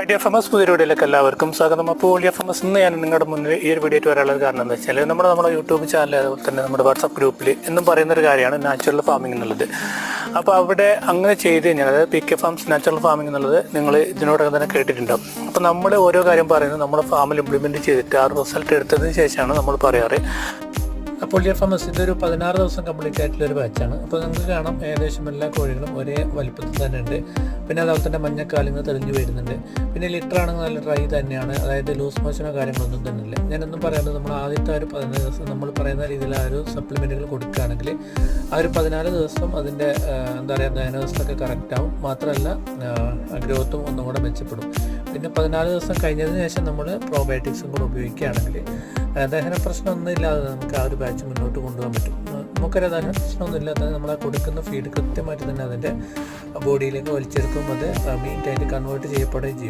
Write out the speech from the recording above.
I D F M S പുതിയ വീഡിയോയിലേക്ക് എല്ലാവർക്കും സ്വാഗതം. അപ്പോൾ എം എസ് ഇന്ന് ഞാൻ നിങ്ങളുടെ മുന്നിൽ ഈ ഒരു വീഡിയോ വരാനുള്ള കാരണം എന്താ വെച്ചാൽ നമ്മുടെ നമ്മുടെ യൂട്യൂബ് ചാനൽ അതുപോലെ തന്നെ നമ്മുടെ വാട്സപ്പ് ഗ്രൂപ്പിൽ എന്നും പറയുന്ന ഒരു കാര്യമാണ് നാച്ചുറൽ ഫാമിംഗ് എന്നുള്ളത്. അപ്പോൾ അവിടെ അങ്ങനെ ചെയ്ത് കഴിഞ്ഞാൽ അതായത് P K farms natural farming എന്നുള്ളത് നിങ്ങൾ ഇതിനോടകം തന്നെ കേട്ടിട്ടുണ്ടാവും. അപ്പോൾ നമ്മൾ ഓരോ കാര്യം പറയുന്നത് നമ്മുടെ ഫാമിൽ ഇംപ്ലിമെന്റ് ചെയ്തിട്ട് ആ റിസൾട്ട് എടുത്തതിന് ശേഷമാണ് നമ്മൾ പറയാറ്. അപ്പോൾ എം എസ് ഇതൊരു പതിനാറ് ദിവസം കംപ്ലീറ്റ് ആയിട്ടുള്ള ഒരു ബാച്ചാണ് അപ്പോൾ നിങ്ങൾക്ക് കാണാം ഏകദേശം എല്ലാ കോഴികളും ഒരേ വലിപ്പത്തിൽ തന്നെ ഉണ്ട്. പിന്നെ അതുപോലെ തന്നെ മഞ്ഞക്കാലിന്ന് തെളിഞ്ഞു വരുന്നുണ്ട്. പിന്നെ ലിറ്റർ ആണെങ്കിൽ നല്ല ഡ്രൈ തന്നെയാണ്. അതായത് ലൂസ് മോഷനോ കാര്യങ്ങളൊന്നും തന്നെ ഇല്ല ഞാനൊന്നും പറയുന്നത് നമ്മൾ ആദ്യത്തെ ഒരു പതിനാല് ദിവസം നമ്മൾ പറയുന്ന രീതിയിൽ ആ ഒരു സപ്ലിമെന്റുകൾ കൊടുക്കുകയാണെങ്കിൽ ആ ഒരു പതിനാല് ദിവസം അതിന്റെ എന്താ പറയുക ഡയനോസൊക്കെ കറക്റ്റ് ആവും. മാത്രമല്ല ഗ്രോത്തും ഒന്നും കൂടെ മെച്ചപ്പെടും. പിന്നെ പതിനാല് ദിവസം കഴിഞ്ഞതിന് ശേഷം നമ്മൾ പ്രോബയോട്ടിക്സും കൂടെ ഉപയോഗിക്കുകയാണെങ്കിൽ ദഹന പ്രശ്നമൊന്നും ഇല്ലാതെ നമുക്ക് ആ ഒരു ബാച്ച് മുന്നോട്ട് കൊണ്ടുപോകാൻ പറ്റും. നമുക്കൊരു ദഹന പ്രശ്നമൊന്നും ഇല്ലാതെ നമ്മൾ കൊടുക്കുന്ന ഫീഡ് കൃത്യമായിട്ട് തന്നെ അതിന്റെ ബോഡിയിലേക്ക് വലിച്ചെടുക്കും. അത് മീറ്റായിട്ട് കൺവേർട്ട് ചെയ്യപ്പെടുകയും ചെയ്യും.